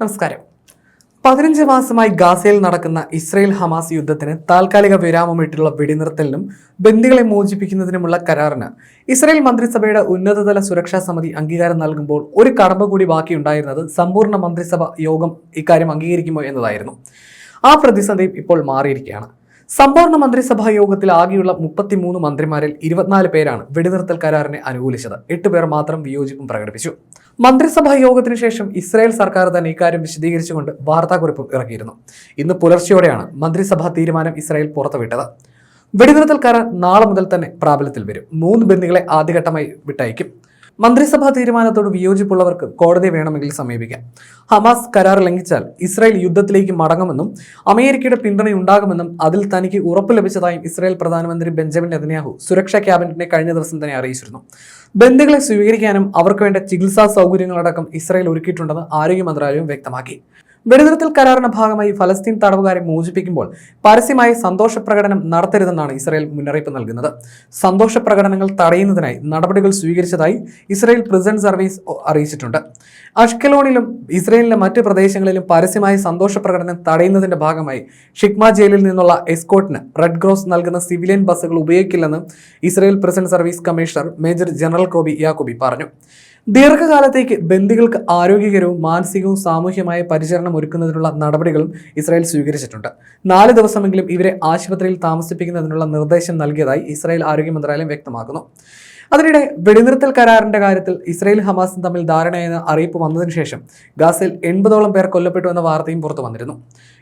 നമസ്കാരം. പതിനഞ്ച് മാസമായി ഗാസയിൽ നടക്കുന്ന ഇസ്രയേൽ ഹമാസ് യുദ്ധത്തിന് താൽക്കാലിക വിരാമമിട്ടുള്ള വെടിനിർത്തലിനും ബന്ദികളെ മോചിപ്പിക്കുന്നതിനുമുള്ള കരാറിന് ഇസ്രയേൽ മന്ത്രിസഭയുടെ ഉന്നതതല സുരക്ഷാ സമിതി അംഗീകാരം നൽകുമ്പോൾ ഒരു കടമ്പ കൂടി ബാക്കിയുണ്ടായിരുന്നത് സമ്പൂർണ മന്ത്രിസഭ യോഗം ഇക്കാര്യം അംഗീകരിക്കുമോ എന്നതായിരുന്നു. ആ പ്രതിസന്ധിയും ഇപ്പോൾ മാറിയിരിക്കുകയാണ്. സമ്പൂർണ മന്ത്രിസഭാ യോഗത്തിൽ ആകെയുള്ള മുപ്പത്തിമൂന്ന് മന്ത്രിമാരിൽ ഇരുപത്തിനാല് പേരാണ് വെടിനിർത്തൽ കരാറിനെ അനുകൂലിച്ചത്. എട്ട് പേർ മാത്രം വിയോജിപ്പും പ്രകടിപ്പിച്ചു. മന്ത്രിസഭാ യോഗത്തിന് ശേഷം ഇസ്രായേൽ സർക്കാർ തന്നെ ഇക്കാര്യം വിശദീകരിച്ചുകൊണ്ട് വാർത്താക്കുറിപ്പും ഇറക്കിയിരുന്നു. ഇന്ന് പുലർച്ചെയോടെയാണ് മന്ത്രിസഭാ തീരുമാനം ഇസ്രായേൽ പുറത്തുവിട്ടത്. വെടിനിർത്തൽ കരാർ നാളെ മുതൽ തന്നെ പ്രാബല്യത്തിൽ വരും. മൂന്ന് ബന്ദികളെ ആദ്യഘട്ടമായി വിട്ടയക്കും. മന്ത്രിസഭാ തീരുമാനത്തോട് വിയോജിപ്പുള്ളവർക്ക് കോടതി വേണമെങ്കിൽ സമീപിക്കാം. ഹമാസ് കരാർ ലംഘിച്ചാൽ ഇസ്രായേൽ യുദ്ധത്തിലേക്ക് മടങ്ങുമെന്നും അമേരിക്കയുടെ പിന്തുണയുണ്ടാകുമെന്നും അതിൽ തനിക്ക് ഉറപ്പ് ലഭിച്ചതായും ഇസ്രായേൽ പ്രധാനമന്ത്രി ബെഞ്ചമിൻ നെതന്യാഹു സുരക്ഷാ ക്യാബിനറ്റിനെ കഴിഞ്ഞ ദിവസം തന്നെ അറിയിച്ചിരുന്നു. ബന്ദികളെ സ്വീകരിക്കാനും അവർക്ക് വേണ്ട ചികിത്സാ സൗകര്യങ്ങളടക്കം ഇസ്രായേൽ ഒരുക്കിയിട്ടുണ്ടെന്ന് ആരോഗ്യ മന്ത്രാലയം വ്യക്തമാക്കി. വെടിനിർത്തൽ കരാറിന്റെ ഭാഗമായി ഫലസ്തീൻ തടവുകാരെ മോചിപ്പിക്കുമ്പോൾ പരസ്യമായി സന്തോഷ പ്രകടനം നടത്തരുതെന്നാണ് ഇസ്രായേൽ മുന്നറിയിപ്പ് നൽകുന്നത്. സന്തോഷ പ്രകടനങ്ങൾ തടയുന്നതിനായി നടപടികൾ സ്വീകരിച്ചതായി ഇസ്രായേൽ പ്രിസൺ സർവീസ് അറിയിച്ചിട്ടുണ്ട്. അഷ്കലോണിലും ഇസ്രായേലിലെ മറ്റ് പ്രദേശങ്ങളിലും പരസ്യമായി സന്തോഷ പ്രകടനം തടയുന്നതിന്റെ ഭാഗമായി ഷിക്മ ജയിലിൽ നിന്നുള്ള എസ്കോട്ടിന് റെഡ് ക്രോസ് നൽകുന്ന സിവിലിയൻ ബസ്സുകൾ ഉപയോഗിക്കില്ലെന്ന് Israel prison service commissioner major general Kobi Yaakobi പറഞ്ഞു. ദീർഘകാലത്തേക്ക് ബന്ദികൾക്ക് ആരോഗ്യകരവും മാനസികവും സാമൂഹ്യമായ പരിചരണം ഒരുക്കുന്നതിനുള്ള നടപടികളും ഇസ്രായേൽ സ്വീകരിച്ചിട്ടുണ്ട്. നാല് ദിവസമെങ്കിലും ഇവരെ ആശുപത്രിയിൽ താമസിപ്പിക്കുന്നതിനുള്ള നിർദ്ദേശം നൽകിയതായി ഇസ്രായേൽ ആരോഗ്യ മന്ത്രാലയം വ്യക്തമാക്കുന്നു. അതിനിടെ വെടിനിർത്തൽ കരാറിന്റെ കാര്യത്തിൽ ഇസ്രായേൽ ഹമാസും തമ്മിൽ ധാരണയെന്ന് അറിയിപ്പ് വന്നതിന് ശേഷം ഗാസയിൽ എൺപതോളം പേർ കൊല്ലപ്പെട്ടു എന്ന വാർത്തയും പുറത്തു വന്നിരുന്നു.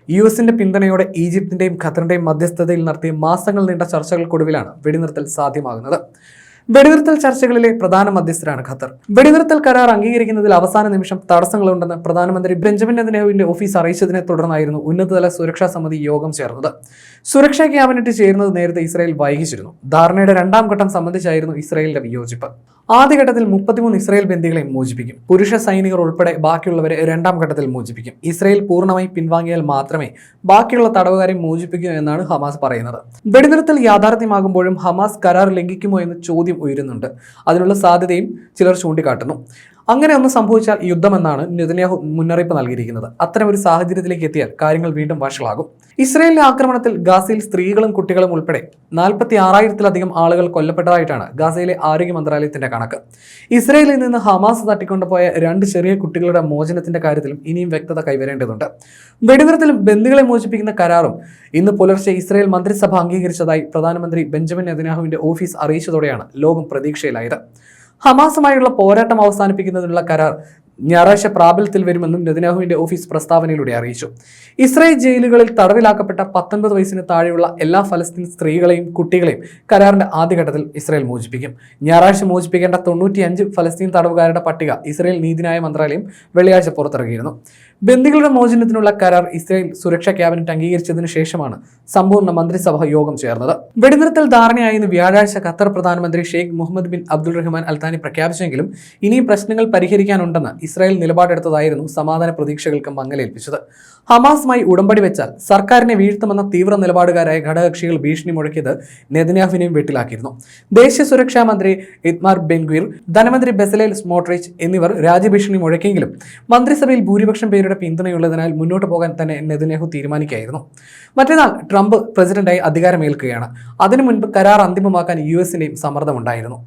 യു എസിന്റെ പിന്തുണയോടെ ഈജിപ്തിന്റെയും ഖത്തറിന്റെയും മധ്യസ്ഥതയിൽ നടത്തിയ മാസങ്ങൾ നീണ്ട ചർച്ചകൾക്കൊടുവിലാണ് വെടിനിർത്തൽ സാധ്യമാകുന്നത്. വെടിനിർത്തൽ ചർച്ചകളിലെ പ്രധാന മധ്യസ്ഥരാണ് ഖത്തർ. വെടിനിർത്തൽ കരാർ അംഗീകരിക്കുന്നതിൽ അവസാന നിമിഷം തടസ്സങ്ങളുണ്ടെന്ന് പ്രധാനമന്ത്രി ബെഞ്ചമിൻ നെതന്യാഹുവിന്റെ ഓഫീസ് അറിയിച്ചതിനെ തുടർന്നായിരുന്നു ഉന്നതതല സുരക്ഷാ സമിതി യോഗം ചേർന്നത്. സുരക്ഷാ ക്യാബിനറ്റ് ചേരുന്നത് നേരത്തെ ഇസ്രായേൽ വൈകിച്ചിരുന്നു. ധാരണയുടെ രണ്ടാം ഘട്ടം സംബന്ധിച്ചായിരുന്നു ഇസ്രായേലിന്റെ വിയോജിപ്പ്. ആദ്യഘട്ടത്തിൽ മുപ്പത്തിമൂന്ന് ഇസ്രായേൽ ബന്ദികളെ മോചിപ്പിക്കും. പുരുഷ സൈനികർ ഉൾപ്പെടെ ബാക്കിയുള്ളവരെ രണ്ടാം ഘട്ടത്തിൽ മോചിപ്പിക്കും. ഇസ്രായേൽ പൂർണമായി പിൻവാങ്ങിയാൽ മാത്രമേ ബാക്കിയുള്ള തടവുകാരെ മോചിപ്പിക്കൂ എന്നാണ് ഹമാസ് പറയുന്നത്. വെടിനിർത്തൽ യാഥാർത്ഥ്യമാകുമ്പോഴും ഹമാസ് കരാർ ലംഘിക്കുമോ എന്ന ചോദ്യം ഉയരുന്നുണ്ട്. അതിനുള്ള സാധ്യതയും ചിലർ ചൂണ്ടിക്കാട്ടുന്നു. അങ്ങനെ ഒന്ന് സംഭവിച്ചാൽ യുദ്ധമെന്നാണ് നെതന്യാഹു മുന്നറിയിപ്പ് നൽകിയിരിക്കുന്നത്. അത്തരം ഒരു സാഹചര്യത്തിലേക്ക് എത്തിയാൽ കാര്യങ്ങൾ വീണ്ടും വഷളാകും. ഇസ്രയേലിലെ ആക്രമണത്തിൽ ഗാസയിൽ സ്ത്രീകളും കുട്ടികളും ഉൾപ്പെടെ നാൽപ്പത്തി ആറായിരത്തിലധികം ആളുകൾ കൊല്ലപ്പെട്ടതായിട്ടാണ് ഗാസയിലെ ആരോഗ്യ മന്ത്രാലയത്തിന്റെ കണക്ക്. ഇസ്രയേലിൽ നിന്ന് ഹമാസ് തട്ടിക്കൊണ്ടുപോയ രണ്ട് ചെറിയ കുട്ടികളുടെ മോചനത്തിന്റെ കാര്യത്തിലും ഇനിയും വ്യക്തത കൈവരേണ്ടതുണ്ട്. വെടിനിർത്തലും ബന്ധുക്കളെ മോചിപ്പിക്കുന്ന കരാറും ഇന്ന് പുലർച്ചെ ഇസ്രയേൽ മന്ത്രിസഭ അംഗീകരിച്ചതായി പ്രധാനമന്ത്രി ബെഞ്ചമിൻ നെതന്യാഹുവിന്റെ ഓഫീസ് അറിയിച്ചതോടെയാണ് ലോകം പ്രതീക്ഷയിലായത്. ഹമാസുമായുള്ള പോരാട്ടം അവസാനിപ്പിക്കുന്നതിനുള്ള കരാർ ഞായറാഴ്ച പ്രാബല്യത്തിൽ വരുമെന്നും നെതന്യാഹുവിന്റെ ഓഫീസ് പ്രസ്താവനയിലൂടെ അറിയിച്ചു. ഇസ്രായേൽ ജയിലുകളിൽ തടവിലാക്കപ്പെട്ട പത്തൊൻപത് വയസ്സിന് താഴെയുള്ള എല്ലാ ഫലസ്തീൻ സ്ത്രീകളെയും കുട്ടികളെയും കരാറിന്റെ ആദ്യഘട്ടത്തിൽ ഇസ്രായേൽ മോചിപ്പിക്കും. ഞായറാഴ്ച മോചിപ്പിക്കേണ്ട തൊണ്ണൂറ്റിയഞ്ച് ഫലസ്തീൻ തടവുകാരുടെ പട്ടിക ഇസ്രായേൽ നീതിന്യായ മന്ത്രാലയം വെള്ളിയാഴ്ച പുറത്തിറക്കിയിരുന്നു. ബന്ദികളുടെ മോചനത്തിനുള്ള കരാർ ഇസ്രായേൽ സുരക്ഷാ ക്യാബിനറ്റ് അംഗീകരിച്ചതിനു ശേഷമാണ് സമ്പൂർണ മന്ത്രിസഭ യോഗം ചേർന്നത്. വെടിനിർത്തൽ ധാരണയായെന്ന് വ്യാഴാഴ്ച ഖത്തർ പ്രധാനമന്ത്രി Sheikh Mohammed bin Abdul Rahman Al Thani പ്രഖ്യാപിച്ചെങ്കിലും ഇനിയും പ്രശ്നങ്ങൾ പരിഹരിക്കാനുണ്ടെന്ന് ഇസ്രായേൽ നിലപാടെടുത്തതായിരുന്നു സമാധാന പ്രതീക്ഷകൾക്ക് മങ്ങലേൽപ്പിച്ചത്. ഹമാസുമായി ഉടമ്പടി വെച്ചാൽ സർക്കാരിനെ വീഴ്ത്തുമെന്ന തീവ്ര നിലപാടുകാരായ ഘടകകക്ഷികൾ ഭീഷണി മുഴക്കിയത് നെതന്യാഹുവിനെയും വെട്ടിലാക്കിയിരുന്നു. ദേശീയ സുരക്ഷാ മന്ത്രി ഇത്മാർ ബെൻഗ്വീർ ധനമന്ത്രി ബെസലേൽ സ്മോട്രിച്ച് എന്നിവർ രാജ്യഭീഷണി മുഴക്കിയെങ്കിലും മന്ത്രിസഭയിൽ ഭൂരിപക്ഷം പേരുടെ പിന്തുണയുള്ളതിനാൽ മുന്നോട്ട് പോകാൻ തന്നെ നെതന്യാഹു തീരുമാനിക്കുകയായിരുന്നു. മറ്റന്നാൾ ട്രംപ് പ്രസിഡന്റായി അധികാരമേൽക്കുകയാണ്. അതിനു മുൻപ് കരാർ അന്തിമമാക്കാൻ യു എസിന്റെയും സമ്മർദ്ദമുണ്ടായിരുന്നു.